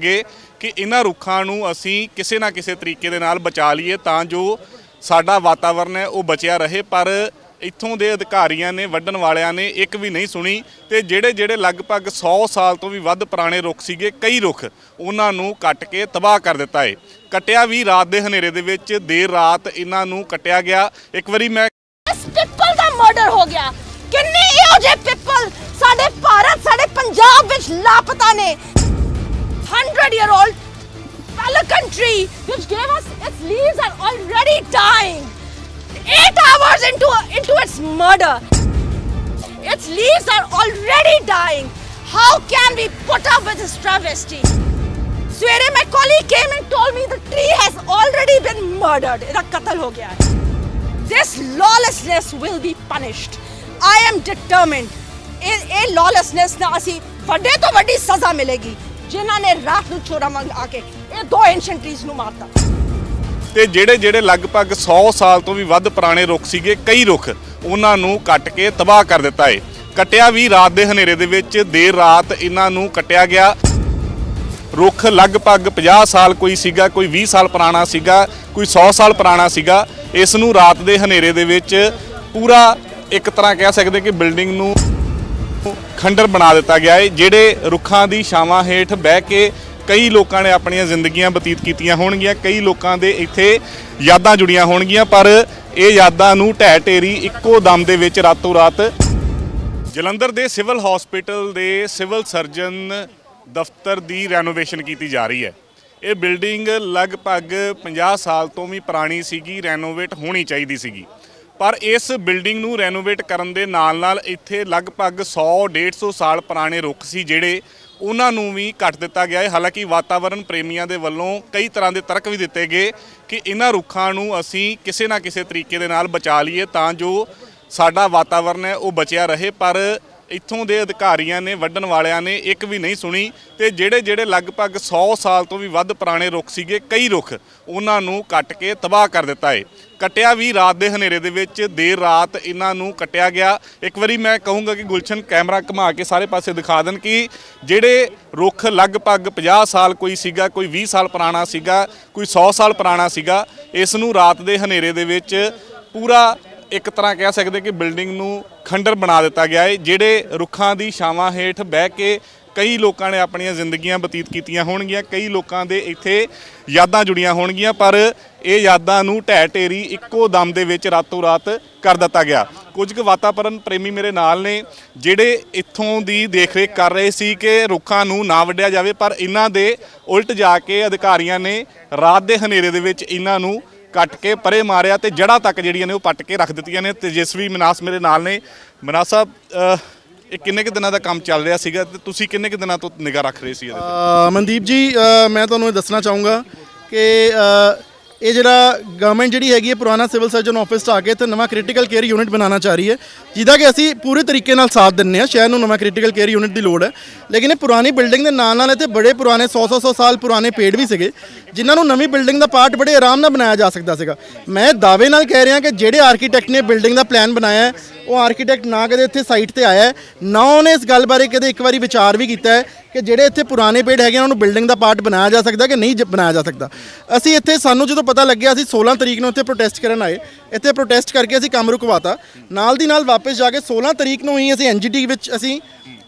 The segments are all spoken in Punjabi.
ਗੇ ਕਿ ਇਹਨਾਂ ਰੁੱਖਾਂ ਨੂੰ ਅਸੀਂ ਕਿਸੇ ਨਾ ਕਿਸੇ ਤਰੀਕੇ ਦੇ ਨਾਲ ਬਚਾ ਲਈਏ ਤਾਂ ਜੋ ਸਾਡਾ ਵਾਤਾਵਰਨ ਹੈ ਉਹ ਬਚਿਆ ਰਹੇ। ਪਰ ਇੱਥੋਂ ਦੇ ਅਧਿਕਾਰੀਆਂ ਨੇ, ਵੱਢਣ ਵਾਲਿਆਂ ਨੇ ਇੱਕ ਵੀ ਨਹੀਂ ਸੁਣੀ ਤੇ ਜਿਹੜੇ ਜਿਹੜੇ ਲਗਭਗ 100 ਸਾਲ ਤੋਂ ਵੀ ਵੱਧ ਪੁਰਾਣੇ ਰੁੱਖ ਸੀਗੇ, ਕਈ ਰੁੱਖ ਉਹਨਾਂ ਨੂੰ ਕੱਟ ਕੇ ਤਬਾਹ ਕਰ ਦਿੱਤਾ ਏ। ਕੱਟਿਆ ਵੀ ਰਾਤ ਦੇ ਹਨੇਰੇ ਦੇ ਵਿੱਚ, ਦੇਰ ਰਾਤ ਇਹਨਾਂ ਨੂੰ ਕੱਟਿਆ ਗਿਆ। ਇੱਕ ਵਾਰੀ ਮੈਂ ਇਸ ਪਿੱਪਲ ਦਾ ਮਰਡਰ ਹੋ ਗਿਆ। ਕਿੰਨੇ ਇਹੋ ਜਿਹੇ ਪਿੱਪਲ ਸਾਡੇ ਭਾਰਤ, ਸਾਡੇ ਪੰਜਾਬ ਵਿੱਚ ਲਾਪਤਾ ਨੇ। 100 year old pelican tree which gave us its leaves are already dying 8 hours into into its murder its leaves are already dying how can we put up with this travesty ਸਵੇਰੇ my colleague came and told me the tree has already been murdered ਇਹਦਾ ਕਤਲ ਹੋ ਗਿਆ ਹੈ This lawlessness will be punished. I am determined. ਇਹ ਇਹ lawlessness ਨਾਲ ਅਸੀਂ ਵੱਡੇ ਤੋਂ ਵੱਡੀ ਸਜ਼ਾ ਮਿਲੇਗੀ ਜਿਨ੍ਹਾਂ ਨੇ ਰਾਤ ਨੂੰ ਛੋਰਾ ਮੰਗਾ ਕੇ ਇਹ ਦੋ ਐਂਸ਼ੀਅੰਟ ਟਰੀਜ਼ ਨੂੰ ਮਾਰਤਾ। ਤੇ ਜਿਹੜੇ ਜਿਹੜੇ ਲਗਭਗ 100 ਸਾਲ ਤੋਂ ਵੀ ਵੱਧ ਪੁਰਾਣੇ ਰੁੱਖ ਸੀਗੇ, ਕਈ ਰੁੱਖ ਉਹਨਾਂ ਨੂੰ ਕੱਟ ਕੇ ਤਬਾਹ ਕਰ ਦਿੱਤਾ ਏ। ਕੱਟਿਆ ਵੀ ਰਾਤ ਦੇ ਹਨੇਰੇ ਦੇ ਵਿੱਚ, ਦੇਰ ਰਾਤ ਇਹਨਾਂ ਨੂੰ ਕੱਟਿਆ ਗਿਆ। ਰੁੱਖ ਲਗਭਗ 50 ਸਾਲ ਕੋਈ ਸੀਗਾ, ਕੋਈ 20 ਸਾਲ ਪੁਰਾਣਾ ਸੀਗਾ, ਕੋਈ 100 ਸਾਲ ਪੁਰਾਣਾ ਸੀਗਾ। ਇਸ ਨੂੰ ਰਾਤ ਦੇ ਹਨੇਰੇ ਦੇ ਵਿੱਚ ਪੂਰਾ ਇੱਕ ਤਰ੍ਹਾਂ ਕਹਿ ਸਕਦੇ ਕਿ ਬਿਲਡਿੰਗ ਨੂੰ ਖੰਡਰ ਬਣਾ ਦਿੱਤਾ ਗਿਆ ਹੈ, ਜਿਹੜੇ ਰੁੱਖਾਂ ਦੀ ਛਾਵਾਂ ਹੇਠ ਬਹਿ ਕੇ ਕਈ ਲੋਕਾਂ ਨੇ ਆਪਣੀਆਂ ਜ਼ਿੰਦਗੀਆਂ ਬਤੀਤ ਕੀਤੀਆਂ ਹੋਣਗੀਆਂ, ਕਈ ਲੋਕਾਂ ਦੇ ਇੱਥੇ ਯਾਦਾਂ ਜੁੜੀਆਂ ਹੋਣਗੀਆਂ, ਪਰ ਇਹ ਯਾਦਾਂ ਨੂੰ ਢਹਿ ਢੇਰੀ ਇੱਕੋ ਦਮ ਦੇ ਵਿੱਚ ਰਾਤੋਂ ਰਾਤ ਜਲੰਧਰ ਦੇ ਸਿਵਲ ਹਸਪੀਟਲ ਦੇ ਸਿਵਲ ਸਰਜਨ ਦਫ਼ਤਰ ਦੀ ਰੈਨੋਵੇਸ਼ਨ ਕੀਤੀ ਜਾ ਰਹੀ ਹੈ। ਇਹ ਬਿਲਡਿੰਗ ਲਗਭਗ 50 ਸਾਲ ਤੋਂ ਵੀ ਪੁਰਾਣੀ ਸੀਗੀ, ਰੈਨੋਵੇਟ ਹੋਣੀ ਚਾਹੀਦੀ ਸੀਗੀ। ਪਰ ਇਸ ਬਿਲਡਿੰਗ ਨੂੰ ਰੈਨੋਵੇਟ ਕਰਨ ਦੇ ਨਾਲ-ਨਾਲ ਇੱਥੇ ਲਗਭਗ 100 150 ਸਾਲ ਪੁਰਾਣੇ ਰੁੱਖ ਸੀ ਜਿਹੜੇ ਉਹਨਾਂ ਨੂੰ ਵੀ ਕੱਟ ਦਿੱਤਾ ਗਿਆ ਹੈ। ਹਾਲਾਂਕਿ ਵਾਤਾਵਰਣ ਪ੍ਰੇਮੀਆਂ ਦੇ ਵੱਲੋਂ ਕਈ ਤਰ੍ਹਾਂ ਦੇ ਤਰਕ ਵੀ ਦਿੱਤੇ ਗਏ ਕਿ ਇਹਨਾਂ ਰੁੱਖਾਂ ਨੂੰ ਅਸੀਂ ਕਿਸੇ ਨਾ ਕਿਸੇ ਤਰੀਕੇ ਦੇ ਨਾਲ ਬਚਾ ਲਈਏ ਤਾਂ ਜੋ ਸਾਡਾ ਵਾਤਾਵਰਨ ਹੈ ਉਹ ਬਚਿਆ ਰਹੇ। ਪਰ ਇੱਥੋਂ ਦੇ ਅਧਿਕਾਰੀਆਂ ਨੇ, ਵੱਢਣ ਵਾਲਿਆਂ ਨੇ ਇੱਕ ਵੀ ਨਹੀਂ ਸੁਣੀ ਤੇ ਜਿਹੜੇ ਜਿਹੜੇ ਲਗਭਗ 100 ਸਾਲ ਤੋਂ ਵੀ ਵੱਧ ਪੁਰਾਣੇ ਰੁੱਖ ਸੀਗੇ, ਕਈ ਰੁੱਖ ਉਹਨਾਂ ਨੂੰ ਕੱਟ ਕੇ ਤਬਾਹ ਕਰ ਦਿੱਤਾ ਹੈ। ਕੱਟਿਆ ਵੀ ਰਾਤ ਦੇ ਹਨੇਰੇ ਦੇ ਵਿੱਚ, ਦੇਰ ਰਾਤ ਇਹਨਾਂ ਨੂੰ ਕੱਟਿਆ ਗਿਆ। ਇੱਕ ਵਾਰੀ ਮੈਂ ਕਹੂੰਗਾ ਕਿ ਗੁਲਸ਼ਨ ਕੈਮਰਾ ਘੁਮਾ ਕੇ ਸਾਰੇ ਪਾਸੇ ਦਿਖਾ ਦੇਣ ਕਿ ਜਿਹੜੇ ਰੁੱਖ ਲਗਭਗ 50 ਸਾਲ ਕੋਈ ਸੀਗਾ, ਕੋਈ 20 ਸਾਲ ਪੁਰਾਣਾ ਸੀਗਾ, ਕੋਈ 100 ਸਾਲ ਪੁਰਾਣਾ ਸੀਗਾ, ਇਸ ਨੂੰ ਰਾਤ ਦੇ ਹਨੇਰੇ ਦੇ ਵਿੱਚ ਪੂਰਾ ਇੱਕ ਤਰ੍ਹਾਂ ਕਹਿ ਸਕਦੇ ਕਿ ਬਿਲਡਿੰਗ ਨੂੰ ਖੰਡਰ ਬਣਾ ਦਿੱਤਾ ਗਿਆ ਹੈ, ਜਿਹੜੇ ਰੁੱਖਾਂ ਦੀ ਛਾਵਾਂ ਹੇਠ ਬਹਿ ਕੇ ਕਈ ਲੋਕਾਂ ਨੇ ਆਪਣੀਆਂ ਜ਼ਿੰਦਗੀਆਂ ਬਤੀਤ ਕੀਤੀਆਂ ਹੋਣਗੀਆਂ, ਕਈ ਲੋਕਾਂ ਦੇ ਇੱਥੇ ਯਾਦਾਂ ਜੁੜੀਆਂ ਹੋਣਗੀਆਂ, ਪਰ ਇਹ ਯਾਦਾਂ ਨੂੰ ਢਹਿ ਢੇਰੀ ਇੱਕੋ ਦਮ ਦੇ ਵਿੱਚ ਰਾਤੋਂ ਰਾਤ ਕਰ ਦਿੱਤਾ ਗਿਆ। ਕੁਝ ਕੁ ਵਾਤਾਵਰਣ ਪ੍ਰੇਮੀ ਮੇਰੇ ਨਾਲ ਨੇ, ਜਿਹੜੇ ਇੱਥੋਂ ਦੀ ਦੇਖਰੇਖ ਕਰ ਰਹੇ ਸੀ ਕਿ ਰੁੱਖਾਂ ਨੂੰ ਨਾ ਵੱਢਿਆ ਜਾਵੇ, ਪਰ ਇਹਨਾਂ ਦੇ ਉਲਟ ਜਾ ਕੇ ਅਧਿਕਾਰੀਆਂ ਨੇ ਰਾਤ ਦੇ ਹਨੇਰੇ ਦੇ ਵਿੱਚ ਇਹਨਾਂ ਨੂੰ ਕੱਟ ਕੇ ਪਰੇ ਮਾਰਿਆ ਤੇ ਜੜ੍ਹਾਂ ਤੱਕ ਜਿਹੜੀਆਂ ਨੇ ਉਹ ਪੱਟ ਕੇ ਰੱਖ ਦਿੱਤੀਆਂ ਨੇ। ਤੇਜਸਵੀ ਮਨਾਸ ਮੇਰੇ ਨਾਲ ਨੇ। ਮਨਾਸ ਸਾਹਿਬ ਇਹ ਕਿੰਨੇ ਕੁ ਦਿਨਾਂ ਦਾ ਕੰਮ ਚੱਲ ਰਿਹਾ ਸੀਗਾ ਤੇ ਤੁਸੀਂ ਕਿੰਨੇ ਕੁ ਦਿਨਾਂ ਤੋਂ ਨਿਗਾਹ ਰੱਖ ਰਹੇ ਸੀ ਇਹਦੇ ਤੇ? ਮਨਦੀਪ ਜੀ ਅ, ਮੈਂ ਤੁਹਾਨੂੰ ਇਹ ਦੱਸਣਾ ਚਾਹੂੰਗਾ ਕਿ ਅ, ਇਹ ਜਿਹੜਾ ਗਵਰਨਮੈਂਟ ਜਿਹੜੀ ਹੈਗੀ ਹੈ, ਪੁਰਾਣਾ ਸਿਵਲ ਸਰਜਨ ਆਫਿਸ ਤੋਂ ਆ ਕੇ ਤੇ ਨਵਾਂ ਕ੍ਰਿਟੀਕਲ ਕੇਅਰ ਯੂਨਿਟ ਬਣਾਉਣਾ ਚਾਹ ਰਹੀ ਹੈ। ਜਿਹਦਾ ਕਿ ਅਸੀਂ ਪੂਰੇ ਤਰੀਕੇ ਨਾਲ ਸਾਥ ਦਿੰਨੇ ਆ ਸ਼ਹਿਰ ਨੂੰ ਨਵਾਂ ਕ੍ਰਿਟੀਕਲ ਕੇਅਰ ਯੂਨਿਟ ਦੀ ਲੋੜ ਹੈ। ਲੇਕਿਨ ਇਹ ਪੁਰਾਣੀ ਬਿਲਡਿੰਗ ਦੇ ਨਾਲ ਨਾਲ ਇੱਥੇ ਬੜੇ ਪੁਰਾਣੇ 100 100 ਸਾਲ ਪੁਰਾਣੇ ਪੇੜ ਵੀ ਸੀਗੇ, ਜਿਨ੍ਹਾਂ ਨੂੰ ਨਵੀਂ ਬਿਲਡਿੰਗ ਦਾ ਪਾਰਟ ਬੜੇ ਆਰਾਮ ਨਾਲ ਬਣਾਇਆ ਜਾ ਸਕਦਾ ਸੀਗਾ। ਮੈਂ ਦਾਅਵੇ ਨਾਲ ਕਹਿ ਰਿਹਾ ਕਿ ਜਿਹੜੇ ਆਰਕੀਟੈਕਟ ਨੇ ਬਿਲਡਿੰਗ ਦਾ ਪਲਾਨ ਬਣਾਇਆ ਉਹ ਆਰਕੀਟੈਕਟ ਨਾ ਕਦੇ ਇੱਥੇ ਸਾਈਟ ਤੇ ਆਇਆ ਨਾ ਉਹਨੇ ਇਸ ਗੱਲ ਬਾਰੇ ਕਦੇ ਇੱਕ ਵਾਰੀ ਵਿਚਾਰ ਵੀ ਕੀਤਾ ਹੈ ਕਿ ਜਿਹੜੇ ਇੱਥੇ ਪੁਰਾਣੇ ਪੇੜ ਹੈਗੇ ਉਹਨਾਂ ਨੂੰ ਬਿਲਡਿੰਗ ਦਾ ਪਾਰਟ ਬਣਾਇਆ ਜਾ ਸਕਦਾ ਕਿ ਨਹੀਂ ਜ- ਬਣਾਇਆ ਜਾ ਸਕਦਾ? ਅਸੀਂ ਇੱਥੇ ਸਾਨੂੰ ਜਦੋਂ ਪਤਾ ਲੱਗਿਆ, ਅਸੀਂ 16 ਤਰੀਕ ਨੂੰ ਇੱਥੇ ਪ੍ਰੋਟੈਸਟ ਕਰਨ ਆਏ। ਇੱਥੇ ਪ੍ਰੋਟੈਸਟ ਕਰਕੇ ਅਸੀਂ ਕੰਮ ਰੁਕਵਾਤਾ। ਨਾਲ ਦੀ ਨਾਲ ਵਾਪਸ ਜਾ ਕੇ 16 ਤਰੀਕ ਨੂੰ ਹੀ ਅਸੀਂ ਐਨਜੀਟੀ ਵਿੱਚ, ਅਸੀਂ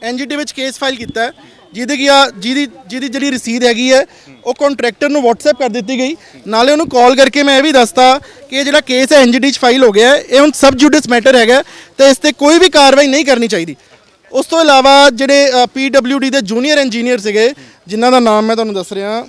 ਐਨਜੀਟੀ ਵਿੱਚ ਕੇਸ ਫਾਈਲ ਕੀਤਾ ਹੈ। ਜਿਹਦੀ ਕੀ ਆ, ਜਿਹਦੀ ਜਿਹਦੀ ਜਿਹੜੀ ਰਸੀਦ ਹੈਗੀ ਹੈ, ਉਹ ਕੰਟਰੈਕਟਰ ਨੂੰ WhatsApp ਕਰ ਦਿੱਤੀ ਗਈ। ਨਾਲੇ ਉਹਨੂੰ ਕਾਲ ਕਰਕੇ ਮੈਂ ਇਹ ਵੀ ਦੱਸਤਾ ਕਿ ਇਹ ਜਿਹੜਾ ਕੇਸ ਹੈ ਐਨਜੀਟੀ 'ਚ ਫਾਈਲ ਹੋ ਗਿਆ ਹੈ, ਇਹ ਹੁਣ ਸਬ ਜੁਡਿਸ ਮੈਟਰ ਹੈਗਾ ਤੇ ਇਸ ਤੇ ਕੋਈ ਵੀ ਕਾਰਵਾਈ ਨਹੀਂ ਕਰਨੀ ਚਾਹੀਦੀ। ਉਸ ਤੋਂ ਇਲਾਵਾ ਜਿਹੜੇ ਪੀਡਬਲਯੂਡੀ ਦੇ ਜੂਨੀਅਰ ਇੰਜੀਨੀਅਰ ਸੀਗੇ ਜਿਨ੍ਹਾਂ ਦਾ ਨਾਮ ਮੈਂ ਤੁਹਾਨੂੰ ਦੱਸ ਰਿਹਾ।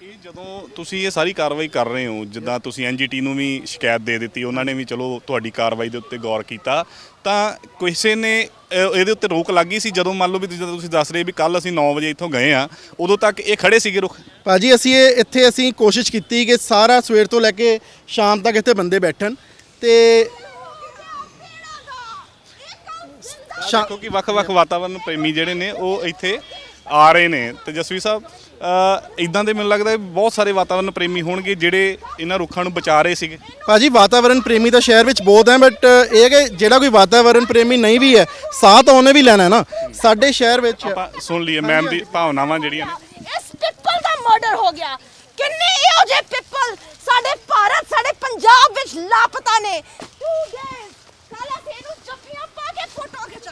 ਇਹ ਜਦੋਂ ਤੁਸੀਂ ਇਹ ਸਾਰੀ ਕਾਰਵਾਈ ਕਰ ਰਹੇ ਹੋ ਜਿੱਦਾਂ ਤੁਸੀਂ ਐਨਜੀਟੀ ਨੂੰ ਵੀ ਸ਼ਿਕਾਇਤ ਦੇ ਦਿੱਤੀ ਉਹਨਾਂ ਨੇ ਵੀ ਚਲੋ ਤੁਹਾਡੀ ਕਾਰਵਾਈ ਦੇ ਉੱਤੇ ਗੌਰ ਕੀਤਾ ਤਾਂ ਕਿਸੇ ਨੇ ਇਹਦੇ ਉੱਤੇ ਰੋਕ ਲੱਗੀ ਸੀ? ਜਦੋਂ ਮੰਨ ਲਓ ਵੀ ਜਦੋਂ ਤੁਸੀਂ ਦੱਸ ਰਹੇ ਵੀ ਕੱਲ ਅਸੀਂ 9 ਵਜੇ ਇੱਥੋਂ ਗਏ ਆ ਉਦੋਂ ਤੱਕ ਇਹ ਖੜੇ ਸੀਗੇ ਰੁੱਖ? ਭਾਜੀ ਅਸੀਂ ਇਹ ਇੱਥੇ ਅਸੀਂ ਕੋਸ਼ਿਸ਼ ਕੀਤੀ ਕਿ ਸਾਰਾ ਸਵੇਰ ਤੋਂ ਲੈ ਕੇ ਸ਼ਾਮ ਤੱਕ ਇੱਥੇ ਬੰਦੇ ਬੈਠਣ ਤੇ ਸ਼ਾ- ਦੇਖੋ ਕਿ ਵੱਖ-ਵੱਖ ਵਾਤਾਵਰਣ ਪ੍ਰੇਮੀ ਜਿਹੜੇ ਨੇ ਉਹ ਇੱਥੇ ਆ ਰਹੇ ਨੇ। ਤੇਜਸਵੀ ਸਾਹਿਬ ਇਦਾਂ ਦੇ ਮੈਨੂੰ ਲੱਗਦਾ ਹੈ ਬਹੁਤ ਸਾਰੇ ਵਾਤਾਵਰਣ ਪ੍ਰੇਮੀ ਹੋਣਗੇ ਜਿਹੜੇ ਇਹਨਾਂ ਰੁੱਖਾਂ ਨੂੰ ਬਚਾ ਰਹੇ ਸੀਗੇ। ਭਾਜੀ ਵਾਤਾਵਰਣ ਪ੍ਰੇਮੀ ਤਾਂ ਸ਼ਹਿਰ ਵਿੱਚ ਬਹੁਤ ਹੈ ਬਟ ਇਹ ਹੈ ਕਿ ਜਿਹੜਾ ਕੋਈ ਵਾਤਾਵਰਣ ਪ੍ਰੇਮੀ ਨਹੀਂ ਵੀ ਹੈ ਸਾਥ ਉਹਨੇ ਵੀ ਲੈਣਾ ਹੈ ਨਾ। ਸਾਡੇ ਸ਼ਹਿਰ ਵਿੱਚ ਆਪਾਂ ਸੁਣ ਲਈਏ ਮੈਮ ਦੀ ਭਾਵਨਾਵਾਂ ਜਿਹੜੀਆਂ ਨੇ। ਇਸ ਪਿੱਪਲ ਦਾ ਮਰਡਰ ਹੋ ਗਿਆ। ਕਿੰਨੇ ਇਹੋ ਜਿਹੇ ਪਿੱਪਲ ਸਾਡੇ ਭਾਰਤ ਸਾਡੇ ਪੰਜਾਬ ਵਿੱਚ ਲਾਪਤਾ ਨੇ। Two days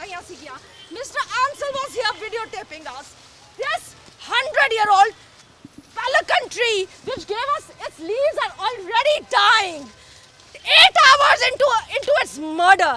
ਫੋਟੋ ਖਿਚਾਈਆਂ ਸੀਗੀਆਂ mister Ansal was here video taping us this 100 year old pelican tree which gave us its leaves are already dying eight hours into into its murder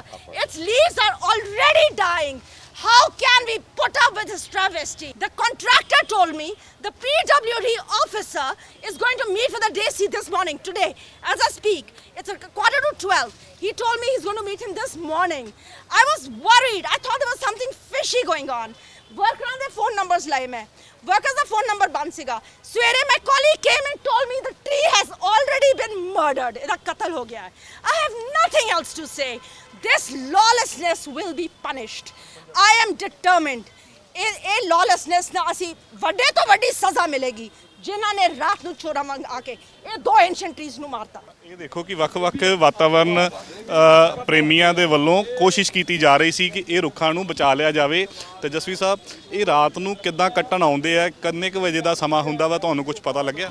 its leaves are already dying how can we put up with this travesty the contractor told me the pwd officer is going to meet with the dc this morning today as i speak it's a quarter to 12 he told me he's going to meet him this morning i was worried i thought there was something fishy going on ਵਰਕਰਾਂ ਦੇ ਫੋਨ ਨੰਬਰਸ ਲਏ ਮੈਂ ਵਰਕਰਸ ਦਾ ਫੋਨ ਨੰਬਰ ਬੰਦ ਸੀਗਾ ਸਵੇਰੇ my colleague came and told me the tree has already been murdered ਇਹਦਾ ਕਤਲ ਹੋ ਗਿਆ ਹੈ I have nothing else to say this lawlessness will be punished I am determined. ਇਹ ਇਹ lawlessness ਨਾ ਅਸੀਂ ਵੱਡੇ ਤੋਂ ਵੱਡੀ ਸਜ਼ਾ ਮਿਲੇਗੀ ਜਿਨ੍ਹਾਂ ਨੇ ਰਾਤ ਨੂੰ ਚੋਰਾ ਮੰਗ ਆ ਕੇ ਇਹ ਦੋ ਐਂਸ਼ੀਅੰਟ ਟਰੀਜ਼ ਨੂੰ ਮਾਰਤਾ। ਇਹ ਦੇਖੋ ਕਿ ਵੱਖ-ਵੱਖ ਵਾਤਾਵਰਨ ਅ, ਪ੍ਰੇਮੀਆਂ ਦੇ ਵੱਲੋਂ ਕੋਸ਼ਿਸ਼ ਕੀਤੀ ਜਾ ਰਹੀ ਸੀ ਕਿ ਇਹ ਰੁੱਖਾਂ ਨੂੰ ਬਚਾ ਲਿਆ ਜਾਵੇ। ਤੇਜਸਵੀ ਸਾਹਿਬ ਇਹ ਰਾਤ ਨੂੰ ਕਿੱਦਾਂ ਕੱਟਣ ਆਉਂਦੇ ਆ? ਕਿੰਨੇ ਕੁ ਵਜੇ ਦਾ ਸਮਾਂ ਹੁੰਦਾ ਵਾ? ਤੁਹਾਨੂੰ ਕੁਝ ਪਤਾ ਲੱਗਿਆ?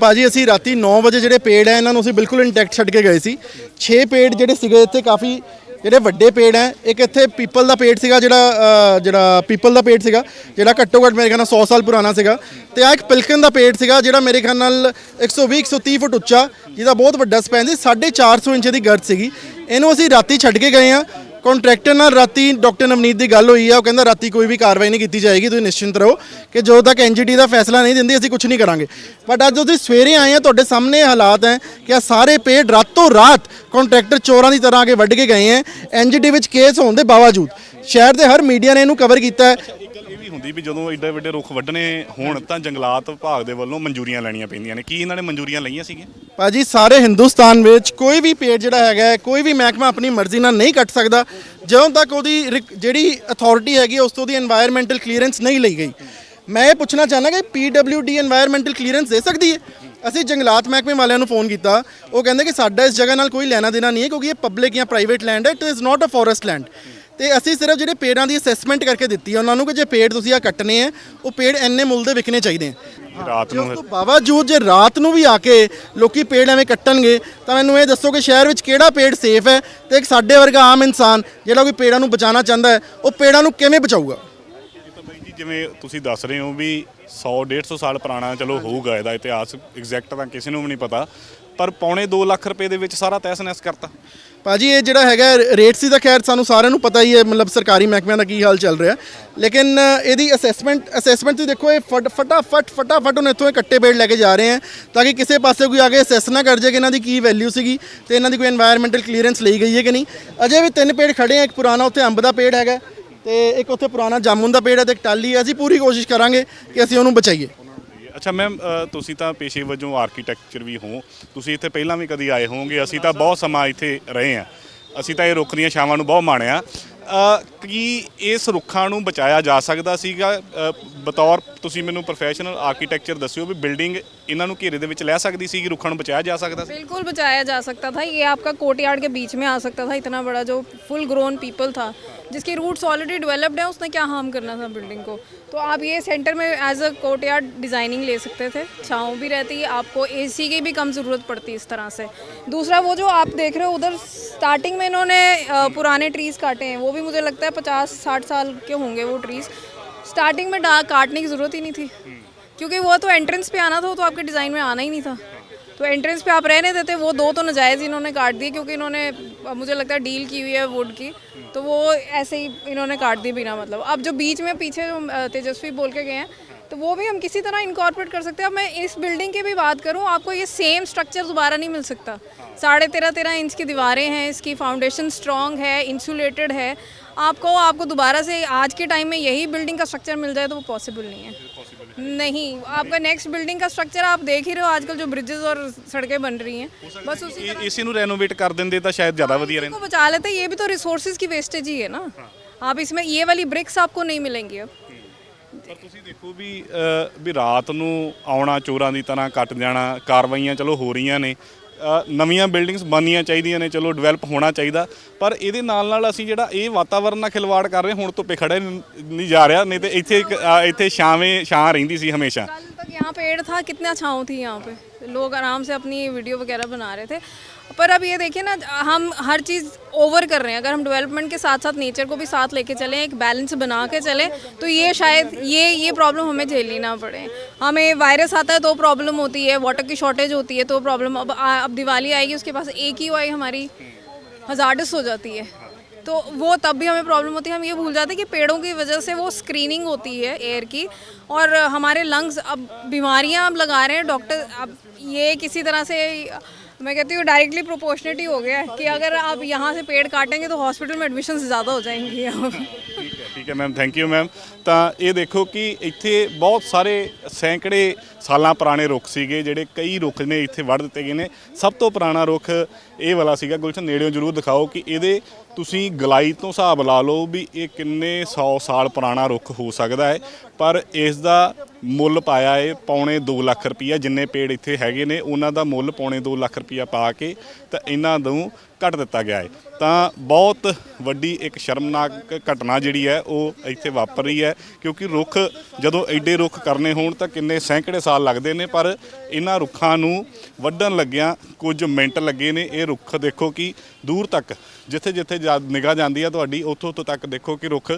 ਭਾਜੀ ਅਸੀਂ ਰਾਤੀ 9 ਵਜੇ ਜਿਹੜੇ ਪੇੜ ਹੈ ਇਹਨਾਂ ਨੂੰ ਅਸੀਂ ਬਿਲਕੁਲ ਇੰਟੈਕਟ ਛੱਡ ਕੇ ਗਏ ਸੀ। 6 ਪੇੜ ਜਿਹੜੇ ਸੀਗੇ ਇੱਥੇ ਕਾਫੀ ਜਿਹੜੇ ਵੱਡੇ ਪੇੜ ਹੈ, ਇੱਕ ਇੱਥੇ ਪੀਪਲ ਦਾ ਪੇੜ ਸੀਗਾ ਜਿਹੜਾ ਜਿਹੜਾ ਪੀਪਲ ਦਾ ਪੇੜ ਸੀਗਾ, ਜਿਹੜਾ ਘੱਟੋ ਘੱਟ ਮੇਰੇ ਖਿਆਲ ਨਾਲ 100 ਸਾਲ ਪੁਰਾਣਾ ਸੀਗਾ। ਤੇ ਆ ਇੱਕ ਪਿਲਕਨ ਦਾ ਪੇੜ ਸੀਗਾ ਜਿਹੜਾ ਮੇਰੇ ਖਿਆਲ ਨਾਲ 120 130 ਫੁੱਟ ਉੱਚਾ, ਜਿਹਦਾ ਬਹੁਤ ਵੱਡਾ ਸਪੈਨ ਸੀ 450 ਇੰਚ ਦੀ ਗਰਦ ਸੀਗੀ। ਇਹਨੂੰ ਅਸੀਂ ਰਾਤੀ ਛੱਡ ਕੇ ਗਏ ਆ ਕੰਟਰੈਕਟਰ ਨਾਲ ਰਾਤੀ ਡਾਕਟਰ ਨਵਨੀਤ ਦੀ ਗੱਲ ਹੋਈ ਆ, ਉਹ ਕਹਿੰਦਾ ਰਾਤੀ ਕੋਈ ਵੀ ਕਾਰਵਾਈ ਨਹੀਂ ਕੀਤੀ ਜਾਏਗੀ, ਤੁਸੀਂ ਨਿਸ਼ਚਿੰਤ ਰਹੋ ਕਿ ਜਦੋਂ ਤੱਕ ਐਨਜੀਟੀ ਦਾ ਫੈਸਲਾ ਨਹੀਂ ਦਿੰਦੀ, ਅਸੀਂ ਕੁਝ ਨਹੀਂ ਕਰਾਂਗੇ। ਬਟ ਅੱਜ ਤੁਸੀਂ ਸਵੇਰੇ ਆਏ ਆ, ਤੁਹਾਡੇ ਸਾਹਮਣੇ ਇਹ ਹਾਲਾਤ ਹੈ ਕਿ ਆ ਸਾਰੇ ਪੇੜ ਰਾਤੋਂ ਰਾਤ ਕੰਟਰੈਕਟਰ ਚੋਰਾਂ ਦੀ ਤਰ੍ਹਾਂ ਆ ਕੇ ਵੱਢ ਕੇ ਗਏ ਹੈ। ਐਨਜੀਟੀ ਵਿੱਚ ਕੇਸ ਹੋਣ ਦੇ ਬਾਵਜੂਦ ਸ਼ਹਿਰ ਦੇ ਹਰ ਮੀਡੀਆ ਨੇ ਇਹਨੂੰ ਕਵਰ ਕੀਤਾ ਹੈ। ਹੁੰਦੀ ਵੀ ਜਦੋਂ ਐਡੇ ਵੱਡੇ ਰੁੱਖ ਵੱਢਣੇ ਹੋਣ ਤਾਂ ਜੰਗਲਾਤ ਵਿਭਾਗ ਦੇ ਵੱਲੋਂ ਮਨਜ਼ੂਰੀਆਂ ਲੈਣੀਆਂ ਪੈਂਦੀਆਂ ਨੇ। ਕੀ ਇਹਨਾਂ ਨੇ ਮਨਜ਼ੂਰੀਆਂ ਲਈਆਂ ਸੀਗੀਆਂ? ਭਾਜੀ, ਸਾਰੇ ਹਿੰਦੁਸਤਾਨ ਵਿੱਚ ਕੋਈ ਵੀ ਪੇੜ ਜਿਹੜਾ ਹੈਗਾ ਕੋਈ ਵੀ ਮਹਿਕਮਾ ਆਪਣੀ ਮਰਜ਼ੀ ਨਾਲ ਨਹੀਂ ਕੱਟ ਸਕਦਾ, ਜਦੋਂ ਤੱਕ ਉਹਦੀ ਜਿਹੜੀ ਅਥਾਰਟੀ ਹੈਗੀ, ਉਸ ਤੋਂ ਦੀ এনवायरमेंटल ਕਲੀਅਰੈਂਸ ਨਹੀਂ ਲਈ ਗਈ। ਮੈਂ ਇਹ ਪੁੱਛਣਾ ਚਾਹੁੰਦਾ ਕਿ ਪੀਡਬਲਯੂਡੀ এনवायरमेंटल ਕਲੀਅਰੈਂਸ ਦੇ ਸਕਦੀ ਹੈ? ਅਸੀਂ ਜੰਗਲਾਤ ਮਹਿਕਮੇ ਵਾਲਿਆਂ ਨੂੰ ਫੋਨ ਕੀਤਾ, ਉਹ ਕਹਿੰਦੇ ਕਿ ਸਾਡਾ ਇਸ ਜਗ੍ਹਾ ਨਾਲ ਕੋਈ ਲੈਣਾ ਦੇਣਾ ਨਹੀਂ ਹੈ, ਕਿਉਂਕਿ ਇਹ ਪਬਲਿਕ ਜਾਂ ਪ੍ਰਾਈਵੇਟ ਲੈਂਡ ਹੈ it is not a forest land ਤੇ ਅਸੀਂ ਸਿਰਫ ਜਿਹੜੇ ਪੇੜਾਂ ਦੀ ਅਸੈਸਮੈਂਟ ਕਰਕੇ ਦਿੱਤੀ ਹੈ ਉਹਨਾਂ ਨੂੰ ਕਿ ਜੇ ਪੇੜ ਤੁਸੀਂ ਆ ਕੱਟਨੇ ਆ ਉਹ ਪੇੜ ਇੰਨੇ ਮੁੱਲ ਦੇ ਵਿਕਣੇ ਚਾਹੀਦੇ ਆ ਰਾਤ ਜੇ ਉਸ ਨੂੰ ਤੋਂ ਬਾਵਜੂਦ ਜੇ ਰਾਤ ਨੂੰ ਵੀ ਆ ਕੇ ਲੋਕੀ ਪੇੜ ਐਵੇਂ ਕੱਟਣਗੇ ਤਾਂ ਮੈਨੂੰ ਇਹ ਦੱਸੋ ਕਿ ਸ਼ਹਿਰ ਵਿੱਚ ਕਿਹੜਾ ਪੇੜ ਸੇਫ ਹੈ ਤੇ ਇੱਕ ਸਾਡੇ ਵਰਗਾ ਆਮ ਇਨਸਾਨ ਜਿਹੜਾ ਕੋਈ ਪੇੜਾਂ ਨੂੰ ਬਚਾਉਣਾ ਚਾਹੁੰਦਾ ਹੈ ਉਹ ਪੇੜਾਂ ਨੂੰ ਕਿਵੇਂ ਬਚਾਊਗਾ? ਇਹ ਤਾਂ ਬਾਈ ਜੀ ਜਿਵੇਂ ਤੁਸੀਂ ਦੱਸ ਰਹੇ ਹੋ ਵੀ 100 150 ਸਾਲ ਪੁਰਾਣਾ ਚਲੋ ਹੋਊਗਾ ਇਹਦਾ ਇਤਿਹਾਸ ਐਗਜ਼ੈਕਟ ਤਾਂ ਕਿਸੇ ਨੂੰ ਵੀ ਨਹੀਂ ਪਤਾ ਪਰ ਪੌਣੇ 2 ਲੱਖ ਰੁਪਏ ਦੇ ਵਿੱਚ ਸਾਰਾ ਤਹਿਸ ਨਹਿਸ ਕਰਤਾ। ਭਾਜੀ, ਇਹ ਜਿਹੜਾ ਹੈਗਾ ਰੇਟ ਸੀ ਤਾਂ ਖੈਰ ਸਾਨੂੰ ਸਾਰਿਆਂ ਨੂੰ ਪਤਾ ਹੀ ਹੈ, ਮਤਲਬ ਸਰਕਾਰੀ ਮਹਿਕਮਿਆਂ ਦਾ ਕੀ ਹਾਲ ਚੱਲ ਰਿਹਾ। ਲੇਕਿਨ ਇਹਦੀ ਅਸੈਸਮੈਂਟ ਅਸੈਸਮੈਂਟ ਤੁਸੀਂ ਦੇਖੋ, ਇਹ ਫਟ, ਫਟਾਫਟ ਫਟਾਫਟ ਉਹਨਾਂ ਇੱਥੋਂ ਕੱਟੇ ਪੇੜ ਲੈ ਕੇ ਜਾ ਰਹੇ ਆ ਤਾਂ ਕਿ ਕਿਸੇ ਪਾਸੇ ਕੋਈ ਆ ਕੇ ਅਸੈਸ ਨਾ ਕਰ ਜੇ ਕਿ ਇਹਨਾਂ ਦੀ ਕੀ ਵੈਲਿਊ ਸੀਗੀ ਤੇ ਇਹਨਾਂ ਦੀ ਕੋਈ এনवायरमेंटਲ ਕਲੀਅਰੈਂਸ ਲਈ ਗਈ ਹੈ ਕਿ ਨਹੀਂ। ਅਜੇ ਵੀ ਤਿੰਨ ਪੇੜ ਖੜੇ ਆ ਇੱਕ ਪੁਰਾਣਾ ਉੱਥੇ ਅੰਬ ਦਾ ਪੇੜ ਹੈਗਾ ਤੇ ਇੱਕ ਉੱਥੇ ਪੁਰਾਣਾ ਜਾਮੁਨ ਦਾ ਪੇੜ ਹੈ ਤੇ ਇੱਕ ਟਾਲੀ ਹੈ। ਅਸੀਂ ਪੂਰੀ ਕੋਸ਼ਿਸ਼ ਕਰਾਂਗੇ ਕਿ ਅਸੀਂ ਉਹਨੂੰ ਬਚਾਈਏ। ਅੱਛਾ ਮੈਮ ਤੁਸੀਂ ਤਾਂ ਪੇਸ਼ੇ ਵਜੋਂ ਆਰਕੀਟੈਕਚਰ ਵੀ ਹੋ ਤੁਸੀਂ ਇੱਥੇ ਪਹਿਲਾਂ ਵੀ ਕਦੀ ਆਏ ਹੋਵੋਗੇ ਅਸੀਂ ਤਾਂ ਬਹੁਤ ਸਮਾਂ ਇੱਥੇ ਰਹੇ ਹਾਂ ਅਸੀਂ ਤਾਂ ਇਹ ਰੁੱਖ ਦੀਆਂ ਛਾਵਾਂ ਨੂੰ ਬਹੁਤ ਮਾਣਿਆ ਅ, ਕੀ ਇਸ ਰੁੱਖਾਂ ਨੂੰ ਬਚਾਇਆ ਜਾ ਸਕਦਾ ਸੀਗਾ ਅ, ਬਤੌਰ ਤੁਸੀਂ ਮੈਨੂੰ ਪ੍ਰੋਫੈਸ਼ਨਲ ਆਰਕੀਟੈਕਚਰ ਦੱਸਿਓ ਵੀ ਬਿਲਡਿੰਗ ਇਹਨਾਂ ਨੂੰ ਘੇਰੇ ਦੇ ਵਿੱਚ ਲੈ ਸਕਦੀ ਸੀ ਕਿ ਰੁੱਖਾਂ ਨੂੰ ਬਚਾਇਆ ਜਾ ਸਕਦਾ ਸੀ बिल्कुल बचाया जा सकता था ये आपका कोर्टयार्ड के बीच में आ सकता था इतना बड़ा जो फुल ग्रोन पीपल था जिसके रूट्स ऑलरेडी डेवलप्ड है, उसने क्या हार्म करना था बिल्डिंग को? तो आप ये सेंटर में एज अ कोर्टयार्ड डिज़ाइनिंग ले सकते थे। छाँव भी रहती है, आपको एसी की भी कम ज़रूरत पड़ती इस तरह से। दूसरा वो जो आप देख रहे हो, उधर स्टार्टिंग में इन्होंने पुराने ट्रीज़ काटे हैं। वो भी मुझे लगता है पचास, साठ साल के होंगे वो ट्रीज़ स्टार्टिंग में काटने की ज़रूरत ही नहीं थी। क्योंकि वो तो एंट्रेंस पे आना था, वो तो आपके डिज़ाइन में आना ही नहीं था। तो एंट्रेंस पे आप रहने देते, वो दो तो नजायज़ इन्होंने काट दिए क्योंकि इन्होंने मुझे लगता है डील की हुई है वुड की तो वो ऐसे ही इन्होंने काट दी बिना मतलब। अब जो बीच में पीछे जो तेजस्वी बोल के गए हैं तो वो भी हम किसी तरह इनकॉर्पोरेट कर सकते हैं। अब मैं इस बिल्डिंग की भी बात करूँ, आपको ये सेम स्ट्रक्चर दोबारा नहीं मिल सकता। साढ़े तेरह तेरह इंच की दीवारें हैं, इसकी फाउंडेशन स्ट्रॉन्ग है इंसुलेटेड है। आपको आपको दोबारा से आज के टाइम में यही बिल्डिंग का स्ट्रक्चर मिल जाए तो वो पॉसिबल नहीं है। नहीं आपका नेक्स्ट बिल्डिंग का स्ट्रक्चर आप देख ही रहे हो आजकल जो ब्रिजेस और सड़कें बन रही हैं बस उसी तरह इसी ਨੂੰ रेनोवेट कर देंदे ਤਾਂ ਸ਼ਾਇਦ ਜ਼ਿਆਦਾ ਵਧੀਆ को ਰਹਿੰਦਾ बचा लेते हैं ये भी तो रिसोर्सेज की वेस्टेज ही है ना आप इसमें ये वाली ब्रिक्स आपको नहीं मिलेंगी अब ਪਰ ਤੁਸੀਂ ਦੇਖੋ ਵੀ ਅ, ਵੀ ਰਾਤ ਨੂੰ ਆਉਣਾ ਚੋਰਾਂ ਦੀ ਤਰ੍ਹਾਂ ਕੱਟ ਜਾਣਾ ਕਾਰਵਾਈਆਂ ਚਲੋ ਹੋ ਰਹੀਆਂ ਨੇ ਨਵੀਆਂ ਬਿਲਡਿੰਗਸ ਬਣਨੀਆਂ ਚਾਹੀਦੀਆਂ ਨੇ ਚਲੋ ਡਿਵੈਲਪ ਹੋਣਾ ਚਾਹੀਦਾ ਪਰ ਇਹਦੇ ਨਾਲ ਨਾਲ ਅਸੀਂ ਜਿਹੜਾ ਇਹ ਵਾਤਾਵਰਨ ਨਾਲ ਖਿਲਵਾੜ ਕਰ ਰਹੇ ਹੁਣ ਧੁੱਪੇ ਖੜੇ ਨ- ਨਹੀਂ ਜਾ ਰਿਹਾ ਨਹੀਂ ਤੇ ਇੱਥੇ ਇੱਕ, ਅ, ਇੱਥੇ ਛਾਵੇਂ ਛਾਂ ਰਹਿੰਦੀ ਸੀ ਹਮੇਸ਼ਾ कल तक यहाँ पेड़ था कितना छाँव थी यहाँ पे लोग आराम से अपनी वीडियो वगैरह बना रहे थे पर अब ये देखिए ना, हम हर चीज़ ओवर कर रहे हैं। अगर हम डेवलपमेंट के साथ साथ नेचर को भी साथ लेके चलें, एक बैलेंस बना के चलें तो ये शायद ये ये प्रॉब्लम हमें झेलनी ना पड़े। हमें वायरस आता है तो प्रॉब्लम होती है वाटर की शॉर्टेज होती है तो प्रॉब्लम अब अब दिवाली आएगी, उसके पास एक ही वाई हमारी हजारडस हो जाती है। तो वो तब भी हमें प्रॉब्लम होती है। हम ये भूल जाते हैं कि पेड़ों की वजह से वो स्क्रीनिंग होती है एयर की। और हमारे लंग्स अब बीमारियाँ अब लगा रहे हैं डॉक्टर अब ये किसी तरह से मैं कहती हूँ डायरेक्टली प्रोपोर्शनेट ही हो गया है कि अगर आप यहाँ से पेड़ काटेंगे तो हॉस्पिटल में एडमिशन ज़्यादा हो जाएंगी यहाँ पे ਠੀਕ ਹੈ ਮੈਮ ਥੈਂਕ ਯੂ ਮੈਮ। ਤਾਂ ਇਹ ਦੇਖੋ ਕਿ ਇੱਥੇ ਬਹੁਤ ਸਾਰੇ ਸੈਂਕੜੇ ਸਾਲਾਂ ਪੁਰਾਣੇ ਰੁੱਖ ਸੀਗੇ, ਜਿਹੜੇ ਕਈ ਰੁੱਖ ਨੇ ਇੱਥੇ ਵੱਢ ਦਿੱਤੇ ਗਏ ਨੇ। ਸਭ ਤੋਂ ਪੁਰਾਣਾ ਰੁੱਖ ਇਹ ਵਾਲਾ ਸੀਗਾ, ਗੁਲਸ਼ਨ ਨੇੜਿਓਂ ਜਰੂਰ ਦਿਖਾਓ ਕਿ ਇਹਦੇ ਤੁਸੀਂ ਗਲਾਈ ਤੋਂ ਹਿਸਾਬ ਲਾ ਲਓ ਵੀ ਇਹ ਕਿੰਨੇ 100 ਸਾਲ ਪੁਰਾਣਾ ਰੁੱਖ ਹੋ ਸਕਦਾ ਹੈ। ਪਰ ਇਸ ਦਾ ਮੁੱਲ ਪਾਇਆ ਏ ਪੌਣੇ 2 ਲੱਖ ਰੁਪਈਆ, ਜਿੰਨੇ ਪੇੜ ਇੱਥੇ ਹੈਗੇ ਨੇ, ਉਹਨਾਂ ਦਾ ਮੁੱਲ ਪੌਣੇ 2 ਲੱਖ ਰੁਪਈਆ ਪਾ ਕੇ ਤਾਂ ਇਹਨਾਂ ਨੂੰ ਕੱਟ ਦਿੱਤਾ ਗਿਆ ਹੈ। ਤਾਂ ਬਹੁਤ ਵੱਡੀ ਇੱਕ ਸ਼ਰਮਨਾਕ ਘਟਨਾ ਜਿਹੜੀ ਹੈ, ਉਹ ਇੱਥੇ ਵਾਪਰ ਰਹੀ ਹੈ, ਕਿਉਂਕਿ ਰੁੱਖ ਜਦੋਂ ਐਡੇ ਰੁੱਖ ਕਰਨੇ ਹੋਣ ਤਾਂ ਕਿੰਨੇ ਸੈਂਕੜੇ ਸਾਲ ਲੱਗਦੇ ਨੇ, ਪਰ ਇਹਨਾਂ ਰੁੱਖਾਂ ਨੂੰ ਵੱਢਣ ਲੱਗਿਆਂ ਕੁਝ ਮਿੰਟ ਲੱਗੇ ਨੇ। ਇਹ ਰੁੱਖ ਦੇਖੋ ਕਿ ਦੂਰ ਤੱਕ ਜਿੱਥੇ ਜਿੱਥੇ ਨਿਗਾਹ ਜਾਂਦੀ ਹੈ ਤੁਹਾਡੀ ਉੱਥੋਂ ਤੋਂ ਤੱਕ ਦੇਖੋ ਕਿ ਰੁੱਖ,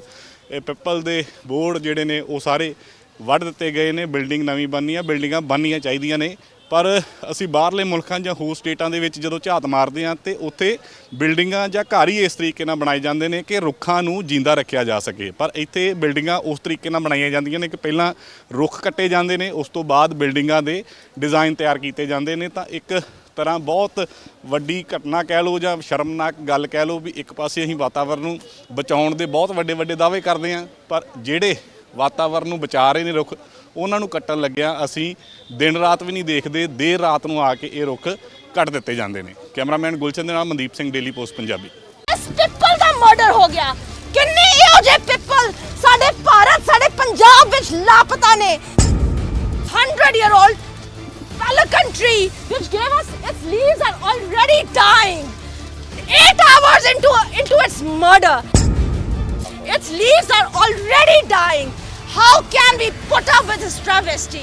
ਇਹ ਪਿੱਪਲ ਦੇ ਬੋਰਡ ਜਿਹੜੇ ਨੇ, ਉਹ ਸਾਰੇ ਵੱਢ ਦਿੱਤੇ ਗਏ ਨੇ। ਬਿਲਡਿੰਗ ਨਵੀਂ ਬਣਨੀ ਆ, ਬਿਲਡਿੰਗਾਂ ਬਣਨੀਆਂ ਚਾਹੀਦੀਆਂ ਨੇ। ਪਰ ਅਸੀਂ ਬਾਹਰਲੇ ਮੁਲਕਾਂ ਜਾਂ ਹੋਰ ਸਟੇਟਾਂ ਦੇ ਵਿੱਚ ਜਦੋਂ ਝਾਤ ਮਾਰਦੇ ਹਾਂ ਤੇ ਉੱਥੇ ਬਿਲਡਿੰਗਾਂ ਜਾਂ ਘਰ ਹੀ ਇਸ ਤਰੀਕੇ ਨਾਲ ਬਣਾਏ ਜਾਂਦੇ ਨੇ ਕਿ ਰੁੱਖਾਂ ਨੂੰ ਜਿੰਦਾ ਰੱਖਿਆ ਜਾ ਸਕੇ। ਪਰ ਇੱਥੇ ਬਿਲਡਿੰਗਾਂ ਉਸ ਤਰੀਕੇ ਨਾਲ ਬਣਾਈਆਂ ਜਾਂਦੀਆਂ ਨੇ ਕਿ ਪਹਿਲਾਂ ਰੁੱਖ ਕੱਟੇ ਜਾਂਦੇ ਨੇ, ਉਸ ਤੋਂ ਬਾਅਦ ਬਿਲਡਿੰਗਾਂ ਦੇ ਡਿਜ਼ਾਈਨ ਤਿਆਰ ਕੀਤੇ ਜਾਂਦੇ ਨੇ। ਤਾਂ ਇੱਕ ਤਰ੍ਹਾਂ ਬਹੁਤ ਵੱਡੀ ਘਟਨਾ ਕਹਿ ਲਓ ਜਾਂ ਸ਼ਰਮਨਾਕ ਗੱਲ ਕਹਿ ਲਓ ਵੀ ਇੱਕ ਪਾਸੇ ਅਸੀਂ ਵਾਤਾਵਰਨ ਨੂੰ ਬਚਾਉਣ ਦੇ ਬਹੁਤ ਵੱਡੇ ਵੱਡੇ ਦਾਅਵੇ ਕਰਦੇ ਹਾਂ, ਪਰ ਜਿਹੜੇ ਵਾਤਾਵਰਨ ਨੂੰ ਬਚਾ ਰਹੇ ਨੇ ਰੁੱਖ ਉਹਨਾਂ ਨੂੰ ਕੱਟਣ ਲੱਗਿਆ। ਅਸੀਂ ਦਿਨ ਰਾਤ ਵੀ ਨਹੀਂ ਦੇਖਦੇ, ਦੇਰ ਰਾਤ ਨੂੰ ਆ ਕੇ ਇਹ ਰੁੱਖ ਕੱਟ ਦਿੱਤੇ ਜਾਂਦੇ ਨੇ। ਕੈਮਰਾਮੈਨ ਗੁਲਸ਼ਨ ਦੇ ਨਾਲ ਮਨਦੀਪ ਸਿੰਘ ਡੇਲੀ ਪੋਸਟ ਪੰਜਾਬੀ। ਇਸ ਪਿੱਪਲ ਦਾ ਮਰਡਰ ਹੋ ਗਿਆ। ਕਿੰਨੇ ਇਹੋ ਜਿਹੇ ਪਿੱਪਲ ਸਾਡੇ ਭਾਰਤ, ਸਾਡੇ ਪੰਜਾਬ ਵਿੱਚ ਲਾਪਤਾ ਨੇ। 100 year old pelican tree which gave us its leaves are already dying. 8 hours into into its murder. Its leaves are already dying. How can we put up with this travesty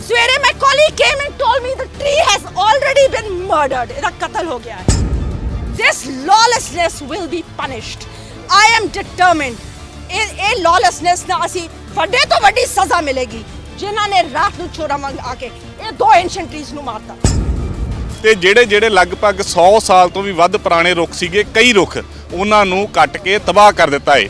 ਸਵੇਰੇ my colleague came and told me the tree has already been murdered ਇਹਦਾ ਕਤਲ ਹੋ ਗਿਆ ਹੈ This lawlessness will be punished. I am determined. ਇਹ ਇਹ lawlessness ਨਾਲ ਅਸੀਂ ਵੱਡੇ ਤੋਂ ਵੱਡੀ ਸਜ਼ਾ ਮਿਲੇਗੀ ਜਿਨ੍ਹਾਂ ਨੇ ਰਾਤ ਨੂੰ ਚੋਰਾ ਮੰਗ ਆ ਕੇ ਇਹ ਦੋ ਐਂਸ਼ੀਅੰਟ ਟਰੀਜ਼ ਨੂੰ ਮਾਰਤਾ ਤੇ ਜਿਹੜੇ ਜਿਹੜੇ ਲਗਭਗ 100 ਸਾਲ ਤੋਂ ਵੀ ਵੱਧ ਪੁਰਾਣੇ ਰੁੱਖ ਸੀਗੇ ਕਈ ਰੁੱਖ ਉਹਨਾਂ ਨੂੰ ਕੱਟ ਕੇ ਤਬਾਹ ਕਰ ਦਿੱਤਾ ਏ